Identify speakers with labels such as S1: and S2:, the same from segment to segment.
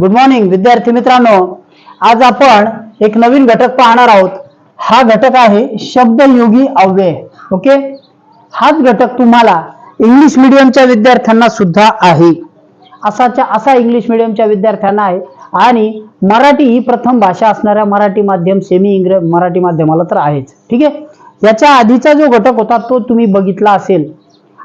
S1: Good morning विद्यार्थी मित्रांनो. आज आपण एक नवीन घटक पाहणार आहोत. हा घटक आहे शब्दयोगी अव्यय. ओके हाच घटक तुम्हाला इंग्लिश मिडियमच्या विद्यार्थ्यांना सुद्धा आहे. असाच्या असा इंग्लिश मिडियमच्या विद्यार्थ्यांना आहे. आणि मराठी ही प्रथम भाषा असणाऱ्या मराठी माध्यम सेमी इंग्रज मराठी माध्यमाला तर आहेच. ठीक आहे? याच्या आधीचा जो घटक होता तो तुम्ही बघितला असेल.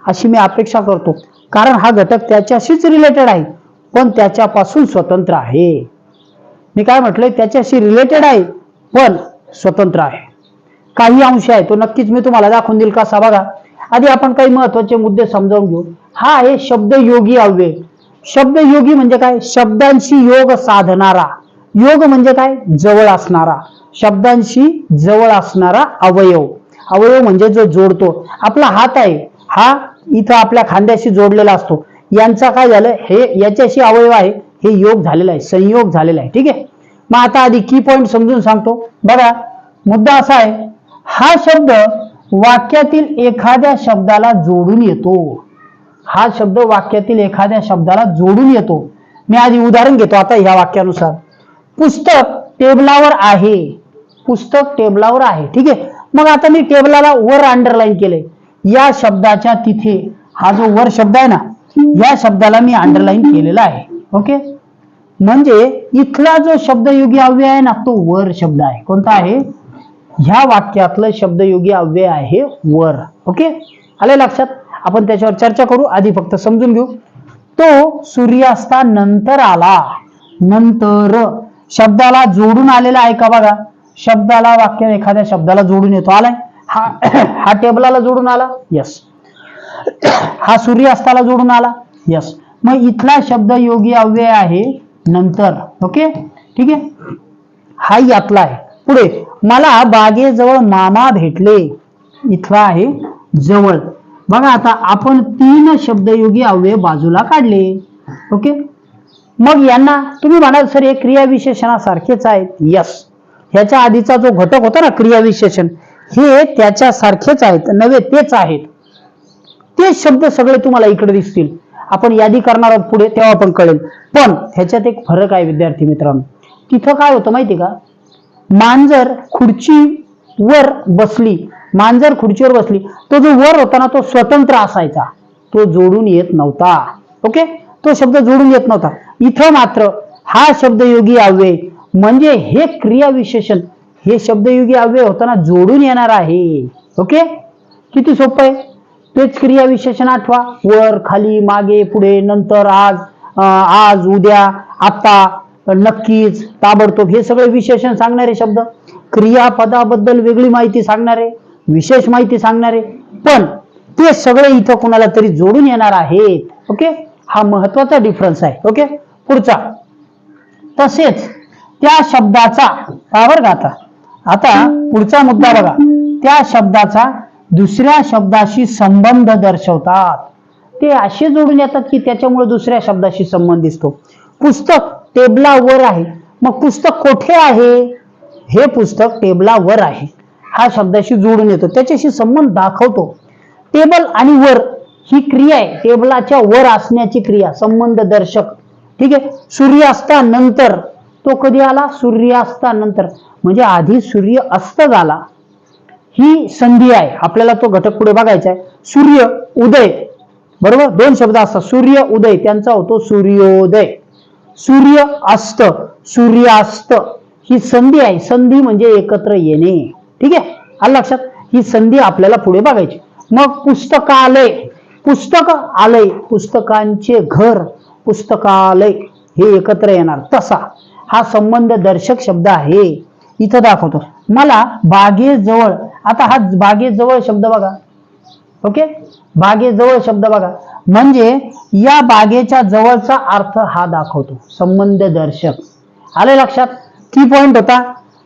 S1: अशी मी अपेक्षा करतो. कारण हा घटक त्याच्याशीच रिलेटेड आहे. पण त्याच्यापासून स्वतंत्र आहे. मी काय म्हटलंय? त्याच्याशी रिलेटेड आहे पण स्वतंत्र आहे. काही अंश आहे तो नक्कीच मी तुम्हाला दाखवून देईल कसा बघा. आधी आपण काही महत्त्वाचे मुद्दे समजावून घेऊ. हा आहे शब्दयोगी अव्यय. शब्दयोगी म्हणजे काय? शब्दांशी योग साधणारा. योग म्हणजे काय? जवळ असणारा. शब्दांशी जवळ असणारा अवयव. अवयव म्हणजे जो जोडतो. आपला हात आहे हा इथं आपल्या खांद्याशी जोडलेला असतो. यांचा काय झालं हे याच्याशी अवयव आहे. हे योग झालेला आहे. संयोग झालेला आहे. ठीक आहे? मग आता आधी की पॉइंट समजून सांगतो. बघा मुद्दा असा आहे हा शब्द वाक्यातील एखाद्या शब्दाला जोडून येतो. हा शब्द वाक्यातील एखाद्या शब्दाला जोडून येतो. मी आधी उदाहरण घेतो आता ह्या वाक्यानुसार. पुस्तक टेबलावर आहे. पुस्तक टेबलावर आहे. ठीक आहे? मग आता मी टेबलाला वर अंडरलाईन केलंय. या शब्दाच्या तिथे हा जो वर शब्द आहे ना या शब्दाला मी अंडरलाईन केलेला आहे. ओके म्हणजे इथला जो शब्दयोगी अव्यय आहे ना तो वर शब्द आहे. कोणता आहे? ह्या वाक्यातलं शब्दयोगी अव्यय आहे वर. ओके आले लक्षात? आपण त्याच्यावर चर्चा करू. आधी फक्त समजून घेऊ. तो सूर्यास्तानंतर आला. नंतर. शब्दाला जोडून आलेला आहे का बघा? शब्दाला वाक्य एखाद्या शब्दाला जोडून येतो. आलाय? हा हा टेबलाला जोडून आला? यस हा सूर्यास्ताला जोडून आला. यस मग इथला शब्द योगी अव्यय आहे नंतर. ओके ठीक आहे? हा यातला आहे. पुढे मला बागेजवळ मामा भेटले. इथला आहे जवळ. बघा आता आपण तीन शब्दयोगी अव्यय बाजूला काढले. ओके मग यांना तुम्ही म्हणाल सर हे क्रियाविशेषणासारखेच आहेत. यस ह्याच्या आधीचा जो घटक होता ना क्रियाविशेषण हे त्याच्यासारखेच आहेत नव्हे तेच आहेत. ते शब्द सगळे तुम्हाला इकडे दिसतील. आपण यादी करणार आहोत पुढे तेव्हा पण कळेल. पण ह्याच्यात एक फरक आहे विद्यार्थी मित्रांनो. तिथं काय होतं माहिती का? मांजर खुर्चीवर बसली. मांजर खुर्चीवर बसली. तो जो वर होता ना तो स्वतंत्र असायचा. तो जोडून येत नव्हता. ओके? तो शब्द जोडून येत नव्हता. इथं मात्र हा शब्दयोगी अव्यय म्हणजे हे क्रियाविशेषण हे शब्दयोगी अव्यय होताना जोडून येणार आहे. ओके? किती सोपं आहे? तेच क्रिया विशेषण आठवा. वर खाली मागे पुढे नंतर आज आज उद्या आता नक्कीच ताबडतोब. हे सगळे विशेषण सांगणारे शब्द. क्रियापदाबद्दल वेगळी माहिती सांगणारे विशेष माहिती सांगणारे. पण ते सगळे इथं कोणाला तरी जोडून येणार आहेत. ओके? हा महत्त्वाचा डिफरन्स आहे. ओके? पुढचा. तसेच त्या शब्दाचा पावर का आता आता पुढचा मुद्दा बघा. त्या शब्दाचा दुसऱ्या शब्दाशी संबंध दर्शवतात. ते असे जोडून येतात की त्याच्यामुळे दुसऱ्या शब्दाशी संबंध दिसतो. पुस्तक टेबलावर आहे. मग पुस्तक कोठे आहे? हे पुस्तक टेबलावर आहे. हा शब्दाशी जोडून येतो. त्याच्याशी संबंध दाखवतो. टेबल आणि वर ही क्रिया आहे. टेबलाच्या वर असण्याची क्रिया संबंध दर्शक. ठीक आहे? सूर्यास्तानंतर. तो कधी आला? सूर्यास्तानंतर. म्हणजे आधी सूर्य अस्त झाला. ही संधी आहे. आपल्याला तो घटक पुढे बघायचा आहे. सूर्य उदय. बरोबर? दोन शब्द असतात. सूर्य उदय. त्यांचा होतो सूर्योदय. सूर्य अस्त सूर्यास्त. ही संधी आहे. संधी म्हणजे एकत्र येणे. ठीक आहे? आलं लक्षात? ही संधी आपल्याला पुढे बघायची. मग पुस्तकालय. पुस्तक आलय पुस्तकांचे घर पुस्तकालय हे एकत्र येणार. तसा हा संबंध दर्शक शब्द आहे. इथं दाखवतो. मला बागेजवळ आता हा बागेजवळ शब्द बघा. ओके? बागेजवळ शब्द बघा. म्हणजे या बागेच्या जवळचा अर्थ हा दाखवतो. संबंध दर्शक आले लक्षात? की पॉइंट होता?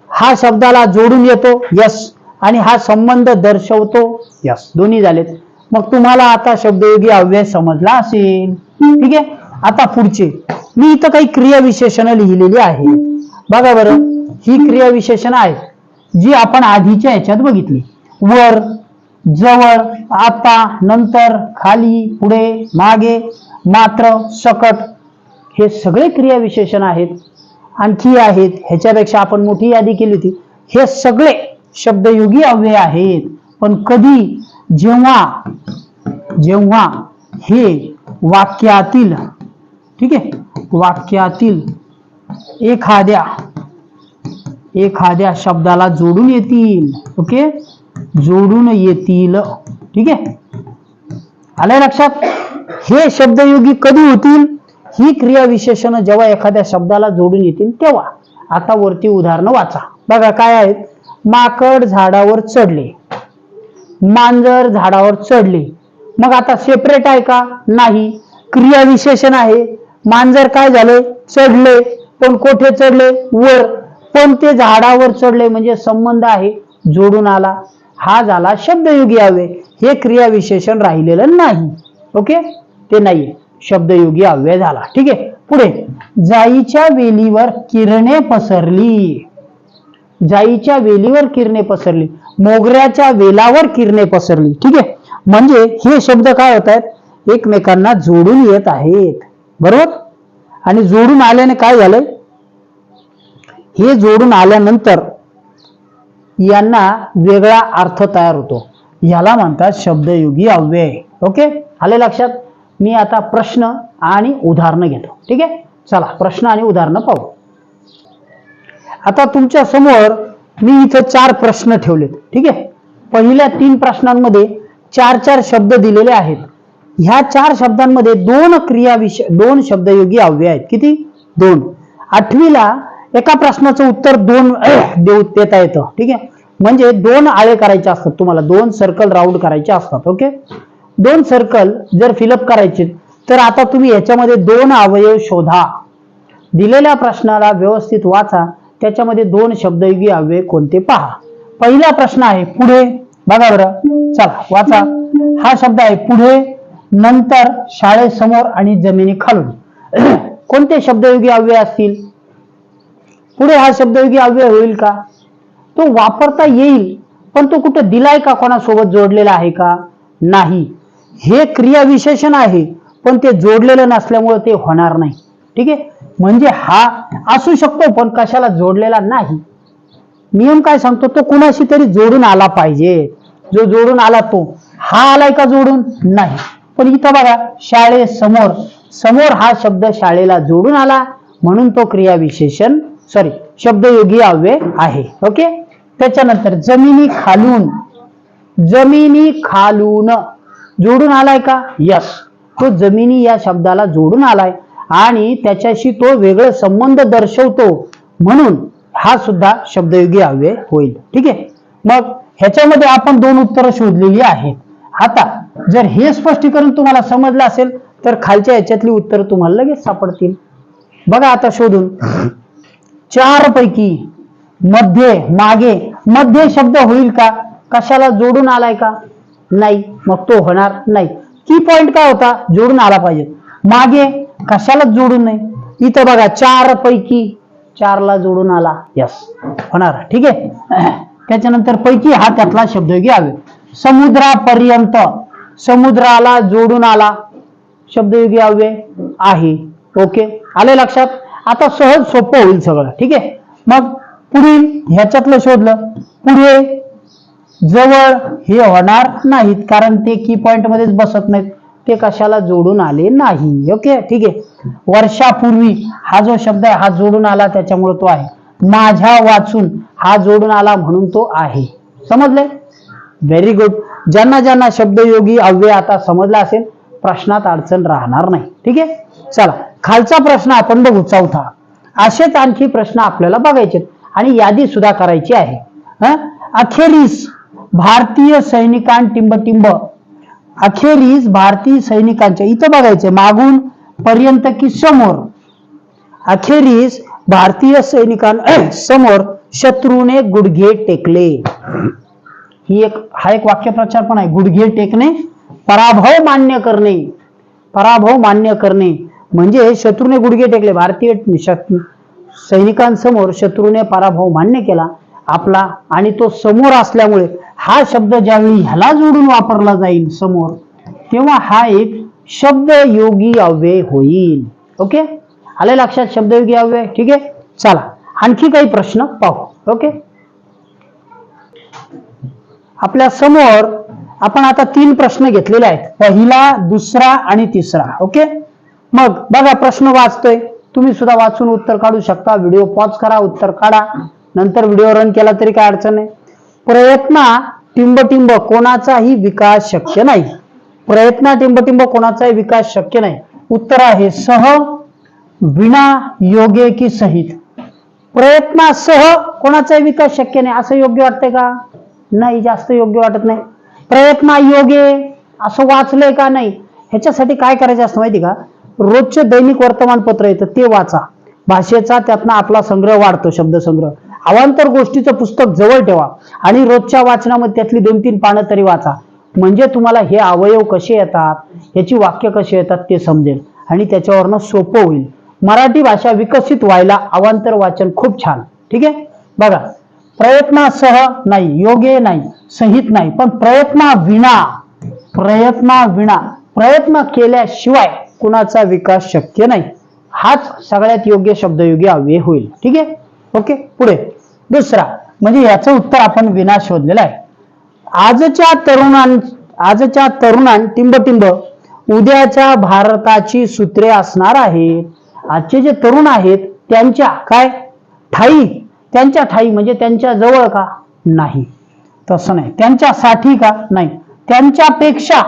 S1: हा शब्दाला जोडून येतो यस आणि हा संबंध दर्शवतो यस दोन्ही झालेत. मग तुम्हाला आता शब्दयोगी अव्यय समजला असेल. ठीक आहे? आता पुढचे. मी इथं काही क्रियाविशेषणं लिहिलेली आहेत. बघा बरं. ही क्रियाविशेषणं आहेत. जी आपण आधीच्या याच्यात बघितली. वर जवळ आता नंतर खाली पुढे मागे मात्र सकट हे सगळे क्रियाविशेषण आहेत. आणखी आहेत ह्याच्यापेक्षा आपण मोठी यादी केली होती. हे सगळे शब्दयोगी अव्यय आहेत. पण कधी जेव्हा जेव्हा हे वाक्यातील ठीक आहे वाक्यातील एखाद्या एखाद्या शब्दाला जोडून येतील ओके जोडून येतील ठीक आहे? आलंय लक्षात? हे शब्दयोगी कधी होतील? ही क्रियाविशेषण जेव्हा एखाद्या शब्दाला जोडून येतील तेव्हा. आता वरती उदाहरणं वाचा. बघा काय आहेत? माकड झाडावर चढले. मांजर झाडावर चढले. मग आता सेपरेट आहे का? नाही. क्रियाविशेषण आहे. मांजर काय झाले? चढले. पण कोठे चढले? वर. पण ते झाडावर चढले म्हणजे संबंध आहे जोडून आला. हा झाला शब्दयोगी अव्यय हे क्रियाविशेषण राहिलेलं नाही. ओके? ते नाहीये. शब्दयोगी अव्यय झाला. ठीक आहे? पुढे. जाईच्या वेलीवर किरणे पसरली. जाईच्या वेलीवर किरणे पसरली. मोगऱ्याच्या वेलावर किरणे पसरली. ठीक आहे? म्हणजे हे शब्द काय होत आहेत एकमेकांना जोडून येत आहेत. बरोबर? आणि जोडून आल्याने काय झालंय? हे जोडून आल्यानंतर यांना वेगळा अर्थ तयार होतो. याला म्हणतात शब्दयोगी अव्यय. ओके? आले लक्षात? मी आता प्रश्न आणि उदाहरणं घेतो. ठीक आहे? चला प्रश्न आणि उदाहरणं पाहू. आता तुमच्यासमोर मी इथं चार प्रश्न ठेवलेत. ठीक आहे? पहिल्या तीन प्रश्नांमध्ये चार चार शब्द दिलेले आहेत. ह्या चार शब्दांमध्ये दोन क्रिया विषय दोन शब्दयोगी अव्यय आहेत. किती? दोन. आठवीला एका प्रश्नाचं उत्तर दोन देऊ देता येतं. ठीक आहे? म्हणजे दोन आळे करायचे असतात तुम्हाला. दोन सर्कल राऊंड करायचे असतात. ओके दोन सर्कल जर फिलअप करायचे तर आता तुम्ही याच्यामध्ये दोन अवयव शोधा. दिलेल्या प्रश्नाला व्यवस्थित वाचा. त्याच्यामध्ये दोन शब्दयोगी अवयव कोणते पहा. पहिला प्रश्न आहे पुढे. बघा बरं. चला वाचा. हा शब्द आहे पुढे. नंतर शाळेसमोर आणि जमिनी खालून कोणते शब्दयोगी अव्यय असतील? पुढे हा शब्दयोगी अव्यय होईल का? तो वापरता येईल पण तो कुठं दिलाय का कोणासोबत जोडलेला आहे का? नाही. हे क्रियाविशेषण आहे पण ते जोडलेलं नसल्यामुळे ते होणार नाही. ठीक आहे? म्हणजे हा असू शकतो पण कशाला जोडलेला नाही? नियम काय सांगतो? तो कुणाशी तरी जोडून आला पाहिजे. जो जोडून आला तो. हा आलाय का जोडून? नाही. पण इथं बघा शाळेसमोर समोर हा शब्द शाळेला जोडून आला म्हणून तो क्रियाविशेषण सॉरी शब्दयोगी अव्यय आहे. ओके त्याच्यानंतर जमिनी खालून जमिनी खालून जोडून आलाय का? यस तो जमिनी या शब्दाला जोडून आलाय आणि त्याच्याशी तो वेगळं संबंध दर्शवतो म्हणून हा सुद्धा शब्दयोगी अव्यय होईल. ठीक आहे? मग ह्याच्यामध्ये आपण दोन उत्तरं शोधलेली आहेत. आता जर हे स्पष्टीकरण तुम्हाला समजलं असेल तर खालच्या याच्यातली उत्तरं तुम्हाला लगेच सापडतील. बघा आता शोधून. चार पैकी मध्ये मागे मध्ये शब्द होईल का? कशाला जोडून आलाय का? नाही. मग तो होणार नाही. की पॉइंट काय होता? जोडून आला पाहिजे. मागे कशाला जोडून नाही? इथं बघा चार पैकी चारला जोडून आला. यस होणार. ठीक आहे? त्याच्यानंतर पैकी हा त्यातला शब्दयोगी हवे समुद्रापर्यंत. समुद्राला जोडून आला. शब्दयोगी अव्यय आहे. ओके. आले लक्षात? आता सहज सोपं होईल सगळं. ठीक आहे? मग पुढील ह्याच्यातलं शोधलं. पुढे जवळ हे होणार नाहीत कारण ते की पॉइंट मध्येच बसत नाहीत. ते कशाला जोडून आले नाही. ओके ठीक आहे? वर्षापूर्वी हा जो शब्द आहे हा जोडून आला त्याच्यामुळे तो आहे. माझ्या वाचून हा जोडून आला म्हणून तो आहे. समजले व्हेरी गुड ज्यांना ज्यांना शब्दयोगी अव्यय आता समजला असेल प्रश्नात अडचण राहणार नाही. ठीक आहे? चला. खालचा प्रश्न आपण बघू चौथा. असेच आणखी प्रश्न आपल्याला बघायचे आणि यादी सुद्धा करायची आहे. अखेरीस भारतीय सैनिकां टिंबटिंब. अखेरीस भारतीय सैनिकांच्या इथं बघायचे मागून पर्यंत की समोर. अखेरीस भारतीय सैनिकां समोर शत्रूने गुडघे टेकले. ही एक हा एक वाक्यप्रचार पण आहे. गुडघे टेकणे पराभव मान्य करणे. पराभव मान्य करणे. म्हणजे शत्रूने गुडघे टेकले. भारतीय सैनिकांसमोर शत्रूने पराभव मान्य केला. आपला आणि तो समोर असल्यामुळे हा शब्द ज्यावेळी ह्याला जोडून वापरला जाईल समोर तेव्हा हा एक शब्द योगी अव्यय होईल. ओके? आले लक्षात शब्दयोगी अव्यय? ठीक आहे? चला आणखी काही प्रश्न पाहू. ओके? आपल्यासमोर आपण आता तीन प्रश्न घेतलेले आहेत. पहिला दुसरा आणि तिसरा. ओके? मग बघा प्रश्न वाचतोय. तुम्ही सुद्धा वाचून उत्तर काढू शकता. व्हिडिओ पॉज करा उत्तर काढा. नंतर व्हिडिओ रन केला तरी काय अडचण नाही. प्रयत्ना टिंबटिंब कोणाचाही विकास शक्य नाही. प्रयत्ना टिंबटिंब कोणाचाही विकास शक्य नाही. उत्तर आहे सह विना योगे की सहित. प्रयत्नासह कोणाचाही विकास शक्य नाही. असं योग्य वाटतंय का? नाही जास्त योग्य वाटत नाही. प्रयत्न योगे असं वाचलंय का नाही? ह्याच्यासाठी काय करायचं असतं माहिती का? रोजचे दैनिक वर्तमानपत्र येतं ते वाचा. भाषेचा त्यातनं आपला संग्रह वाढतो शब्दसंग्रह. अवांतर गोष्टीचं पुस्तक जवळ ठेवा आणि रोजच्या वाचनामध्ये त्यातली दोन तीन पानं तरी वाचा. म्हणजे तुम्हाला हे अवयव कसे येतात याची वाक्य कसे येतात ते समजेल आणि त्याच्यावरनं सोपं होईल. मराठी भाषा विकसित व्हायला अवांतर वाचन खूप छान. ठीक आहे? बघा प्रयत्नासह नाही योग्य नाही संहित नाही पण प्रयत्ना विना प्रयत्ना विना प्रयत्न केल्याशिवाय कुणाचा विकास शक्य नाही. हाच सगळ्यात योग्य शब्दयोगी अव्यय होईल. ठीक आहे? ओके? पुढे. दुसरा म्हणजे याचं उत्तर आपण विना शोधलेलं आहे. आजच्या तरुणां आजच्या तरुणां टिंबटिंब उद्याच्या भारताची सूत्रे असणार आहेत. आजचे जे तरुण आहेत त्यांच्या काय? ठाई. त्यांच्या ठाई म्हणजे त्यांच्या जवळ का? नाही. तसं नाही. त्यांच्यासाठी का? नाही. त्यांच्यापेक्षा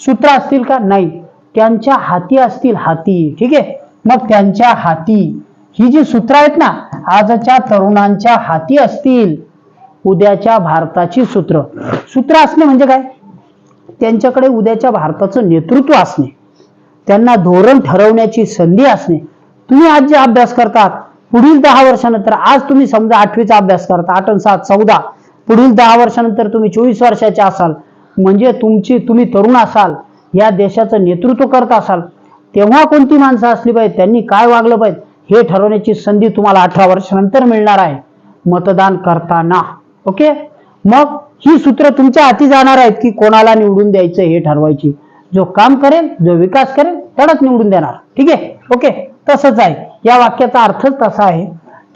S1: सूत्र असतील का? नाही. त्यांच्या हाती असतील हाती ठीक आहे? मग त्यांच्या हाती. ही जी सूत्र आहेत ना आजच्या तरुणांच्या हाती असतील. उद्याच्या भारताची सूत्र. सूत्र असणे म्हणजे काय? त्यांच्याकडे उद्याच्या भारताचं नेतृत्व असणे. त्यांना धोरण ठरवण्याची संधी असणे. तुम्ही आज जे अभ्यास करतात पुढील दहा वर्षानंतर आज तुम्ही समजा आठवीचा अभ्यास करता आठ सात चौदा पुढील दहा वर्षानंतर तुम्ही चोवीस वर्षाचे असाल. म्हणजे तुमची तुम्ही तरुण असाल. या देशाचं नेतृत्व करत असाल तेव्हा कोणती माणसं असली पाहिजे त्यांनी काय वागलं पाहिजे हे ठरवण्याची संधी तुम्हाला अठरा वर्षानंतर मिळणार आहे. मतदान करताना. ओके? मग ही सूत्र तुमच्या हाती जाणार आहेत की कोणाला निवडून द्यायचं हे ठरवायची. जो काम करेल जो विकास करेल त्यालाच निवडून देणार. ठीक आहे? ओके? तसंच आहे. या वाक्याचा अर्थच तसा आहे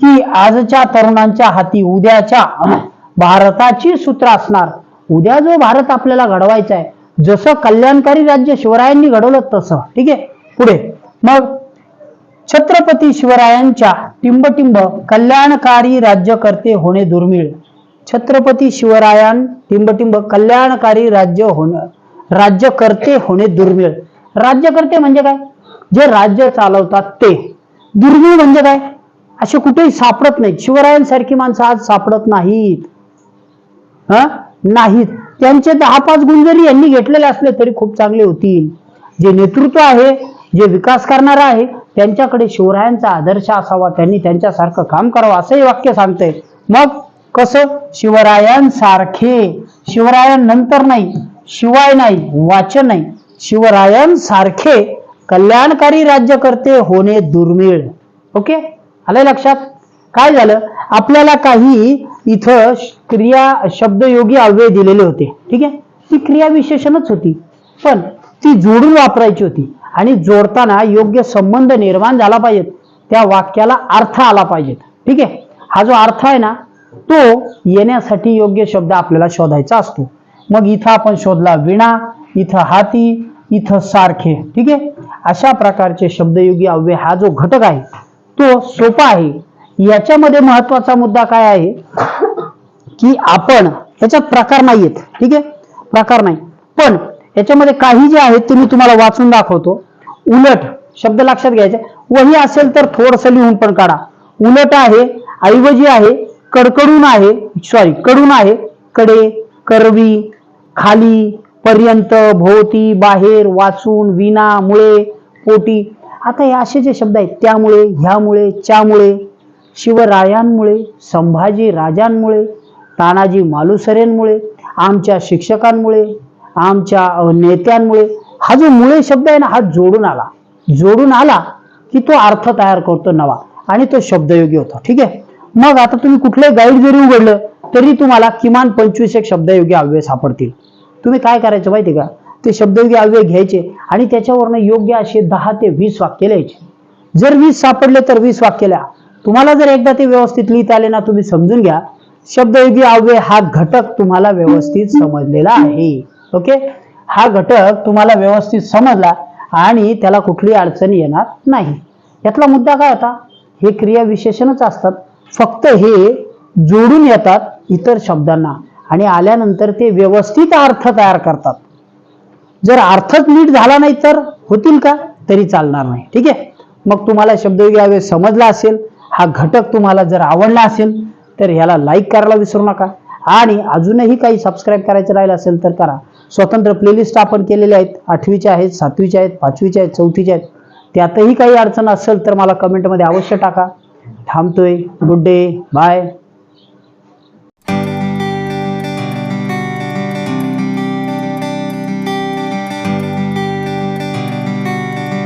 S1: की आजच्या तरुणांच्या हाती उद्याच्या भारताची सूत्र असणार. उद्या जो भारत आपल्याला घडवायचा आहे जसं कल्याणकारी राज्य शिवरायांनी घडवलं तसं. ठीक आहे? पुढे. मग छत्रपती शिवरायांच्या टिंबटिंब कल्याणकारी राज्यकर्ते होणे दुर्मिळ. छत्रपती शिवरायां टिंबटिंब कल्याणकारी राज्य होणं राज्यकर्ते होणे दुर्मिळ. राज्यकर्ते म्हणजे काय? जे राज्य चालवतात ते. दुर्मिळ म्हणजे काय? असे कुठेही सापडत नाहीत. शिवरायांसारखी माणसं आज सापडत नाहीत. हा? नाहीत. त्यांचे दहा पाच गुण जरी यांनी घेतलेले असले तरी खूप चांगले होतील. जे नेतृत्व आहे जे विकास करणार आहे त्यांच्याकडे शिवरायांचा आदर्श असावा त्यांनी त्यांच्यासारखं काम करावं असंही वाक्य सांगते मग कसं? शिवरायांसारखे. शिवरायांनंतर नाही शिवाय नाही वाचन नाही. शिवरायांसारखे कल्याणकारी राज्यकर्ते होणे दुर्मिळ. ओके? आलंय लक्षात? काय झालं? आपल्याला काही इथं क्रिया शब्दयोगी अव्यय दिलेले होते. ठीक आहे? ती क्रिया विशेषणच होती. पण ती जोडून वापरायची होती. आणि जोडताना योग्य संबंध निर्माण झाला पाहिजेत. त्या वाक्याला अर्थ आला पाहिजेत. ठीक आहे? हा जो अर्थ आहे ना तो येण्यासाठी योग्य शब्द आपल्याला शोधायचा असतो. मग इथं आपण शोधला विणा इथं हाती इथं सारखे. ठीक आहे? अशा प्रकारचे शब्दयोगी अव्यय हा जो घटक आहे तो सोपा आहे. याच्यामध्ये महत्त्वाचा मुद्दा काय आहे? की आपण याच्यात प्रकार नाहीयेत. ठीक आहे? प्रकार नाही. पण याच्यामध्ये काही जे आहेत ते मी तुम्हाला वाचून दाखवतो. उलट शब्द लक्षात घ्यायचे. वही असेल तर थोडस लिहून पण काढा. उलट आहे ऐवजी आहे कडकडून आहे सॉरी कडून आहे. कडे करवी खाली पर्यंत भोवती बाहेर वाचून विना मुळे पोटी. आता हे असे जे शब्द आहेत त्यामुळे ह्यामुळे च्यामुळे शिवरायांमुळे संभाजी राजांमुळे तानाजी मालुसरेंमुळे आमच्या शिक्षकांमुळे आमच्या नेत्यांमुळे. हा जो मुळे शब्द आहे ना हा जोडून आला. जोडून आला की तो अर्थ तयार करतो नवा. आणि तो शब्दयोगी होतो. ठीक आहे? मग आता तुम्ही कुठलंही गाईड जरी उघडलं तरी तुम्हाला किमान पंचवीस एक शब्दयोगी अव्यय सापडतील. तुम्ही काय करायचं माहिती का? ते शब्दयोगी अव्यय घ्यायचे आणि त्याच्यावरनं योग्य असे दहा ते वीस वाक्य लिहायचे. जर वीस सापडले तर वीस वाक्य लिहा. तुम्हाला जर एकदा ते व्यवस्थित लिहिता आले ना तुम्ही समजून घ्या. शब्दयोगी अव्यय हा घटक तुम्हाला व्यवस्थित समजलेला आहे. ओके? हा घटक तुम्हाला व्यवस्थित समजला आणि त्याला कुठली अडचण येणार नाही. यातला मुद्दा काय होता? हे क्रिया विशेषणच असतात. फक्त हे जोडून येतात इतर शब्दांना आणि आल्यानंतर ते व्यवस्थित अर्थ तयार करतात. जर अर्थच नीट झाला नाही तर होतील का? तरी चालणार नाही. ठीक आहे? मग तुम्हाला शब्दयोगी अव्यय समजला असेल हा घटक तुम्हाला जर आवडला असेल तर ह्याला लाईक करायला विसरू नका. आणि अजूनही काही सबस्क्राईब करायचं राहिलं असेल तर करा. स्वतंत्र प्लेलिस्ट आपण केलेले आहेत. आठवीचे आहेत सातवीचे आहेत पाचवीचे आहेत चौथीचे आहेत. त्यातही काही अडचण असेल तर मला कमेंटमध्ये अवश्य टाका. थांबतोय. Good day bye